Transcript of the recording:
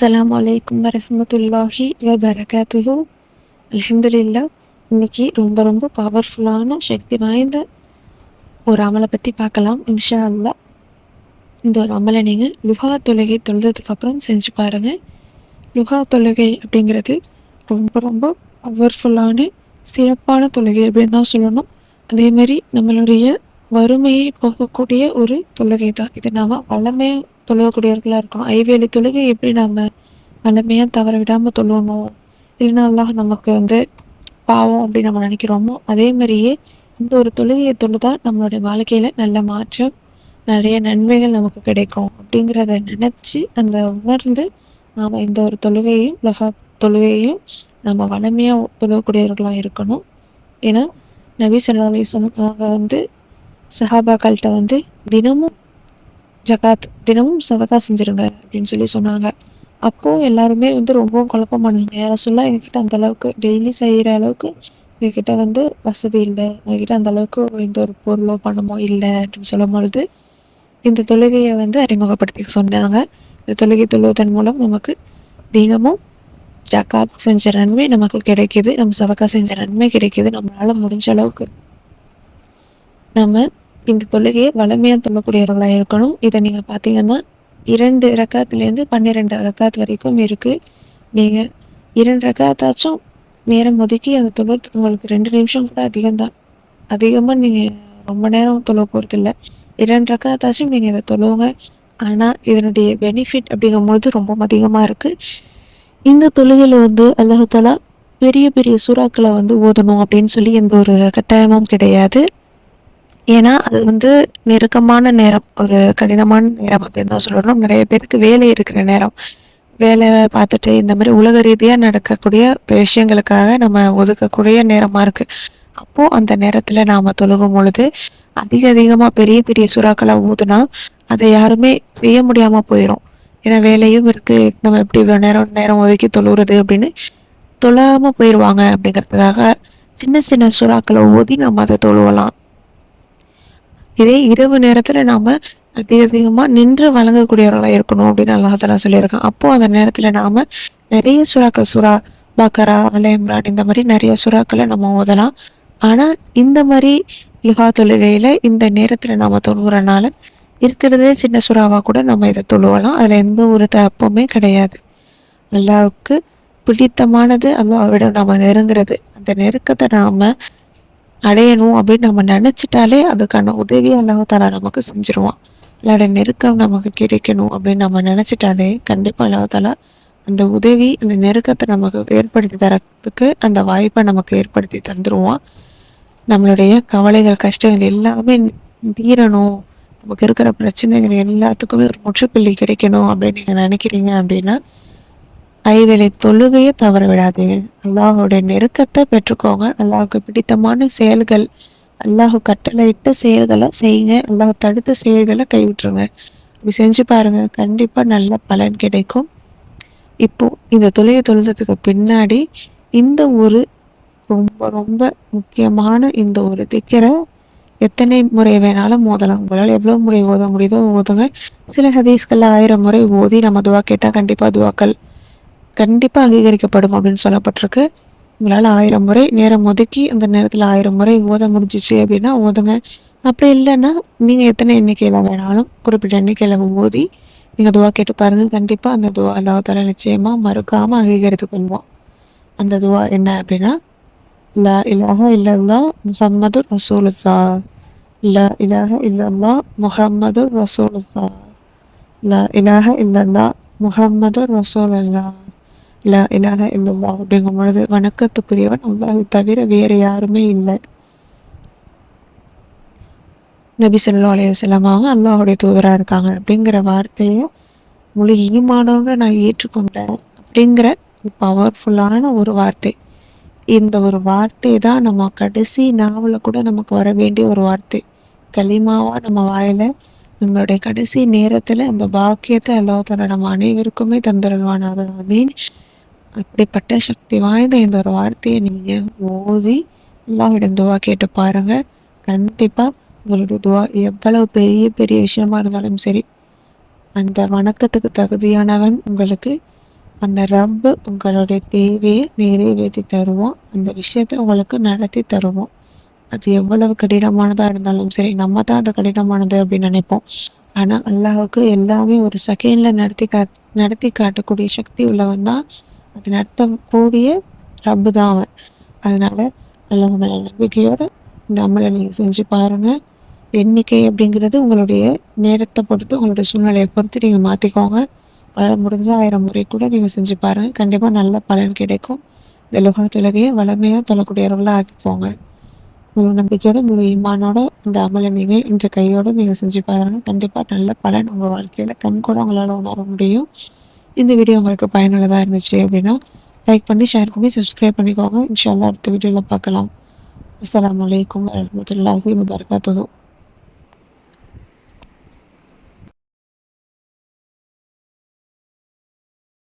அஸ்லாம் வலைக்கம் வரமத்துல்லாஹி வபரகாத்துஹு அலமதுல்லா இன்னைக்கு ரொம்ப ரொம்ப பவர்ஃபுல்லான சக்தி வாய்ந்த ஒரு அமலை பற்றி பார்க்கலாம் இன்ஷா அல்லா இந்த ஒரு அமலை நீங்கள் லுஹா தொழுகை தொழுதுக்கு அப்புறம் செஞ்சு பாருங்கள் லுஹா தொழுகை அப்படிங்கிறது ரொம்ப ரொம்ப பவர்ஃபுல்லான சிறப்பான தொழுகை அப்படின்னு தான் சொல்லணும். அதேமாரி நம்மளுடைய வறுமையை போகக்கூடிய ஒரு தொழுகை தான் இது நாம் வளமையாக தொழுவக்கூடியவர்களாக இருக்கணும். ஐவேலி தொழுகை எப்படி நம்ம வல்லமையாக தவற விடாமல் தொழுவணும்? இல்லைன்னா அல்லாஹ் நமக்கு வந்து பாவம் அப்படின்னு நம்ம நினைக்கிறோமோ? அதே மாதிரியே இந்த ஒரு தொழுகையை தொழுதான் நம்மளுடைய வாழ்க்கையில் நல்ல மாற்றம் நிறைய நன்மைகள் நமக்கு கிடைக்கும். அப்படிங்கிறத நினச்சி அந்த உணர்ந்து நாம் இந்த ஒரு தொழுகையும் உலக தொழுகையும் நம்ம வளமையாக தொழுவக்கூடியவர்களாக இருக்கணும். ஏன்னா நபி சொல்லி சொன்னாங்க வந்து சஹாபாக்கள்கிட்ட வந்து தினமும் ஜகாத் தினமும் சதக்கா செஞ்சிருங்க அப்படின்னு சொல்லி சொன்னாங்க. அப்போது எல்லாருமே வந்து ரொம்பவும் குழப்பமானாங்க யாரை சொல்ல எங்ககிட்ட அந்த அளவுக்கு டெய்லி செய்கிற அளவுக்கு எங்ககிட்ட வந்து வசதி இல்லை. எங்ககிட்ட அந்த அளவுக்கு எந்த ஒரு பொருளோ பணமோ இல்லை அப்படின்னு சொல்லும் பொழுது இந்த தொழுகையை வந்து அறிமுகப்படுத்தி சொன்னாங்க. இந்த தொழுகை தொழுவதன் மூலம் நமக்கு தினமும் ஜக்காத் செஞ்ச நன்மை நமக்கு கிடைக்கிது. நம்ம சதக்கா செஞ்ச நன்மை கிடைக்கிது. நம்மளால் முடிஞ்ச அளவுக்கு நம்ம இந்த தொழுகையை வளமையாக தொழக்கூடியவர்களாக இருக்கணும். இதை நீங்கள் பார்த்தீங்கன்னா இரண்டு ரக்காத்துலேருந்து பன்னிரெண்டு ரக்காத் வரைக்கும் இருக்குது நீங்கள் இரண்டு ரக்காத்தாச்சும் நேரம் ஒதுக்கி அதை தொழுறதுக்கு உங்களுக்கு ரெண்டு நிமிஷம் கூட அதிகம்தான். அதிகமாக நீங்கள் ரொம்ப நேரம் தொழ போகிறது இல்லை இரண்டு ரக்காத்தாச்சும் நீங்கள் இதை தொழுவுங்க ஆனால் இதனுடைய பெனிஃபிட் அப்படிங்கும்பொழுது ரொம்ப அதிகமாக இருக்குது இந்த தொழுகையில் வந்து அல்லாஹாலா பெரிய பெரிய சுறாக்களை வந்து ஓதணும் அப்படின்னு சொல்லி எந்த ஒரு கட்டாயமும் கிடையாது. ஏன்னா அது வந்து நெருக்கமான நேரம். ஒரு கடினமான நேரம் அப்படின்னு தான் சொல்லணும் நிறைய பேருக்கு வேலை இருக்கிற நேரம். வேலை பார்த்துட்டு இந்த மாதிரி உலக ரீதியாக நடக்கக்கூடிய விஷயங்களுக்காக நம்ம ஒதுக்கக்கூடிய நேரமாக இருக்குது அப்போது அந்த நேரத்தில் நாம் தொழுகும் பொழுது அதிக அதிகமாக பெரிய பெரிய சுறாக்களை ஊதுனா அதை யாருமே செய்ய முடியாமல் போயிடும் ஏன்னா வேலையும் இருக்குது நம்ம எப்படி இவ்வளோ நேரம் நேரம் ஒதுக்கி தொழுகிறது அப்படின்னு தொழாமல் போயிடுவாங்க அப்படிங்கிறதுக்காக சின்ன சின்ன சுறாக்களை ஊதி நம்ம அதை தொழுவலாம். இதே இரவு நேரத்தில் நாம் அதிக அதிகமாக நின்று வழங்கக்கூடியவர்களாக இருக்கணும் அப்படின்னு அல்லாஹாலா சொல்லியிருக்கான். அப்போது அந்த நேரத்தில் நாம் நிறைய சுறாக்கள் சுறா பக்கரா அலையம்ரான் இந்த மாதிரி நிறைய சுறாக்களை நம்ம ஓதலாம். ஆனால் இந்த மாதிரி லிஹா தொழுகையில் இந்த நேரத்தில் நாம தொழுகிறனால இருக்கிறதே சின்ன சுறாவாக கூட நம்ம இதை தொழுவலாம். அதில் எந்த ஒரு தப்புமே கிடையாது. அல்லாவுக்கு பிடித்தமானது அல்லாவிடம் நம்ம நெருங்குறது. அந்த நெருக்கத்தை நாம் அடையணும் அப்படின்னு நம்ம நினச்சிட்டாலே அதுக்கான உதவி அல்லாஹாலா நமக்கு செஞ்சிருவான். இல்லாட நெருக்கம் நமக்கு கிடைக்கணும் அப்படின்னு நம்ம நினச்சிட்டாலே கண்டிப்பாக அல்லாஹாலா அந்த உதவி அந்த நெருக்கத்தை நமக்கு ஏற்படுத்தி தரத்துக்கு அந்த வாய்ப்பை நமக்கு ஏற்படுத்தி தந்துடுவான் நம்மளுடைய கவலைகள் கஷ்டங்கள் எல்லாமே தீரணும். நமக்கு இருக்கிற பிரச்சனைகள் எல்லாத்துக்குமே ஒரு முற்றுப்புள்ளி கிடைக்கணும் அப்படின்னு நீங்கள் நினைக்கிறீங்க அப்படின்னா ஐவேளை தொழுகையை தவற விடாதீங்க அல்லாஹோடைய நெருக்கத்தை பெற்றுக்கோங்க. அல்லாஹுக்கு பிடித்தமான செயல்கள் அல்லாஹு கட்டளையிட்ட செயல்களை செய்யுங்க. அல்லாஹ் தடுத்த செயல்களை கைவிட்டுருங்க. இப்படி செஞ்சு பாருங்க கண்டிப்பா நல்ல பலன் கிடைக்கும். இப்போ இந்த தொழுகை தொழுறதுக்கு பின்னாடி இந்த ஒரு ரொம்ப ரொம்ப முக்கியமான இந்த ஒரு திக்கரை எத்தனை முறை வேணாலும் மோதலாம் உங்களால் எவ்வளோ முறை ஓத முடியுதோ ஓதுங்க. சில ஹதீஸ்களில் ஆயிரம் முறை ஓதி நம்ம துவா கேட்டால் கண்டிப்பாக துவாக்கள் கண்டிப்பாக அங்கீகரிக்கப்படும் அப்படின்னு சொல்லப்பட்டிருக்கு. உங்களால் ஆயிரம் முறை நேரம் ஒதுக்கி அந்த நேரத்தில் ஆயிரம் முறை ஓத முடிஞ்சிச்சு அப்படின்னா ஓதுங்க. அப்படி இல்லைன்னா நீங்கள் எத்தனை எண்ணிக்கையில் வேணாலும் குறிப்பிட்ட எண்ணிக்கையில் ஓதி நீங்கள் துவா கேட்டு பாருங்கள் கண்டிப்பாக அந்த துவா அல்லாத்தால நிச்சயமாக மறுக்காமல் அங்கீகரித்து கொள்வோம் அந்த துவா என்ன அப்படின்னா ல இலாக இல்லல்லா முஹம்மது ரசூலுல்லா லா இலாக இல்லல்லா முஹம்மது ரசூலுல்லா ல இலாக இல்லல்லா முஹம்மது ரசூலுல்லா லா இலாக இல்லல்லா அப்படிங்கும் பொழுது வணக்கத்துக்குரியவன். அல்லாஹை தவிர வேறு யாருமே இல்லை. நபி சொல்லா அலைய அல்லாஹுடைய தூதராக இருக்காங்க அப்படிங்கிற வார்த்தையை முழு ஈமானோட நான் ஏற்றுக்கொண்டேன் அப்படிங்கிற பவர்ஃபுல்லான ஒரு வார்த்தை. இந்த ஒரு வார்த்தை தான் நம்ம கடைசி நாவலில் கூட நமக்கு வர வேண்டிய ஒரு வார்த்தை. களிமாவாக நம்ம வாயில நம்மளுடைய கடைசி நேரத்தில் அந்த பாக்கியத்தை அல்லாஹால நம்ம அனைவருக்குமே தந்துடுவானாக மீன் அப்படிப்பட்ட சக்தி வாய்ந்த இந்த ஒரு வார்த்தையை நீங்கள் ஓதி அல்லாஹிடம் துவா கேட்டு பாருங்க. கண்டிப்பாக உங்களுடைய துவா எவ்வளவு பெரிய பெரிய விஷயமா இருந்தாலும் சரி அந்த வணக்கத்துக்கு தகுதியானவன் உங்களுக்கு அந்த ரப்பு உங்களுடைய தேவையை நிறைவேற்றி தருவோம் அந்த விஷயத்த உங்களுக்கு நடத்தி தருவோம் அது எவ்வளவு கடினமானதாக இருந்தாலும் சரி நம்ம தான் அது கடினமானது அப்படின்னு நினைப்போம். ஆனால் அல்லாஹுக்கு எல்லாமே ஒரு செகண்டில் நடத்தி கா நடத்தி காட்டக்கூடிய சக்தி உள்ளவன் தான் அது நடத்தக்கூடிய ரப்பு தான் அவன். அதனால் நல்ல மேலே நம்பிக்கையோடு இந்த அமலை நீங்கள் செஞ்சு பாருங்கள் எண்ணிக்கை அப்படிங்கிறது உங்களுடைய நேரத்தை பொறுத்து உங்களுடைய சூழ்நிலையை பொறுத்து நீங்கள் மாற்றிக்கோங்க முடிஞ்ச ஆயிரம் முறை கூட நீங்கள் செஞ்சு பாருங்கள் கண்டிப்பாக நல்ல பலன் கிடைக்கும். இந்த லுகா தொலகையை வளமையாக தொழக்கூடியவர்களாக ஆக்கிக்கோங்க. முழு நம்பிக்கையோட முழு ஈமானோட இந்த அமலை நீங்கள் இந்த கையோடு நீங்கள் செஞ்சு பாருங்கள் கண்டிப்பாக நல்ல பலன் உங்கள் வாழ்க்கையில் கண் கூட உங்களால் உணர முடியும். இந்த வீடியோ உங்களுக்கு பயனுள்ளதாக இருந்துச்சு அப்படின்னா லைக் பண்ணி ஷேர் பண்ணி சப்ஸ்கிரைப் பண்ணிக்கோங்க. இன்ஷால்லா அடுத்த வீடியோவில் பார்க்கலாம். அஸ்லாம் வலைக்கம் வரமத்துல்லாஹி வபர்காத்து